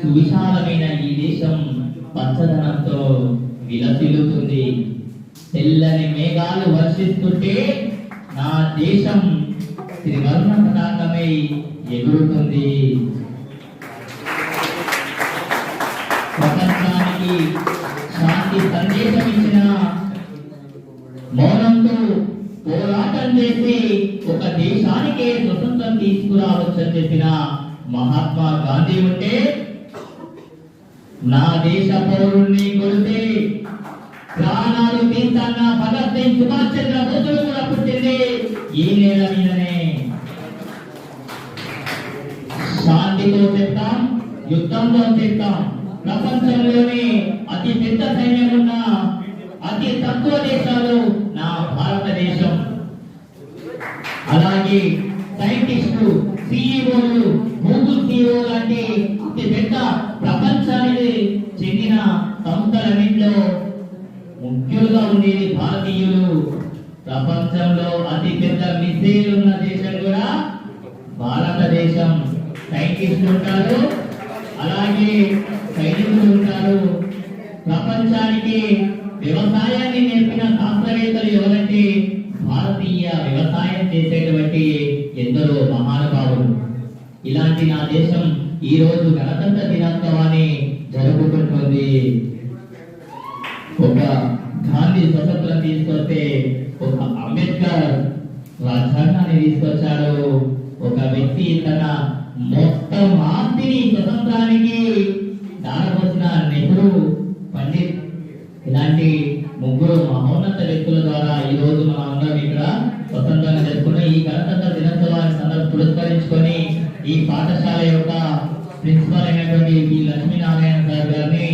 సువిశాలమైన ఈ దేశం పచ్చదనంతో విలసిల్లుతుంది. తెల్లని మేఘాలు వర్షిస్తుంటే నా దేశం త్రివర్ణ పతాకమై ఎగురుతుంది. ప్రపంచానికి శాంతి సందేశం ఇచ్చిన మౌనంతో పోరాటం చేసి ఒక దేశానికే స్వతంత్రం తీసుకురావచ్చని చెప్పిన మహాత్మా గాంధీ ఉంటే నా దేశ పౌరుల్ని కొడితే ప్రాణాలు తీస్తాన్న భగత్ సింగ్ సుభాష్ చంద్ర కూడా పుట్టింది. ఈ నేల మీదనే. శాంతితో చెప్తాం యుద్ధంతో చెప్తాం ప్రపంచంలోనే అతి పెద్ద సైన్యం ఉన్న అతి తక్కువ దేశాలు నా భారతదేశం. అలాగే సైంటిస్టులు సిఇఓలు గూగుల్ సిఇఓ లాంటి చెందిన సంస్థలన్నింటిలో ముఖ్యులుగా ఉండేది భారతీయులు. ప్రపంచంలో అతి పెద్ద మిసైల్ ఉన్న దేశం కూడా భారతదేశం. సైంటిస్టులు ఉంటారు. అలాగే సైనికులు ఉంటారు. ప్రపంచానికి వ్యవసాయాన్ని నేర్పిన శాస్త్రవేత్తలు ఎవరంటే భారతీయ వ్యవసాయం చేసేటువంటి ఎందరో మహానుభావులు. ఇలాంటి నా దేశం ఈ రోజు గణతంత్ర దినోత్సవం ఒక గాంధీ స్వతంత్రం తీసుకొస్తే ఒక అంబేద్కర్ రాజ్యాంగాన్ని తీసుకొచ్చాడు. ఒక వ్యక్తి తన మొత్తం ఆస్తిని స్వతంత్రానికి దారపోసిన నెహ్రూ పండిత్. ఇలాంటి ముగ్గురు మహోన్నత వ్యక్తుల ద్వారా ఈ రోజు మనం అందరం ఇక్కడ స్వతంత్రంగా జరుపుకున్న ఈ గణతంత్ర దినోత్సవాన్ని సందర్భ పురస్కరించుకొని ఈ పాఠశాల యొక్క ప్రిన్సిపల్ అయినటువంటి ఈ లక్ష్మీనారాయణ సార్ గారిని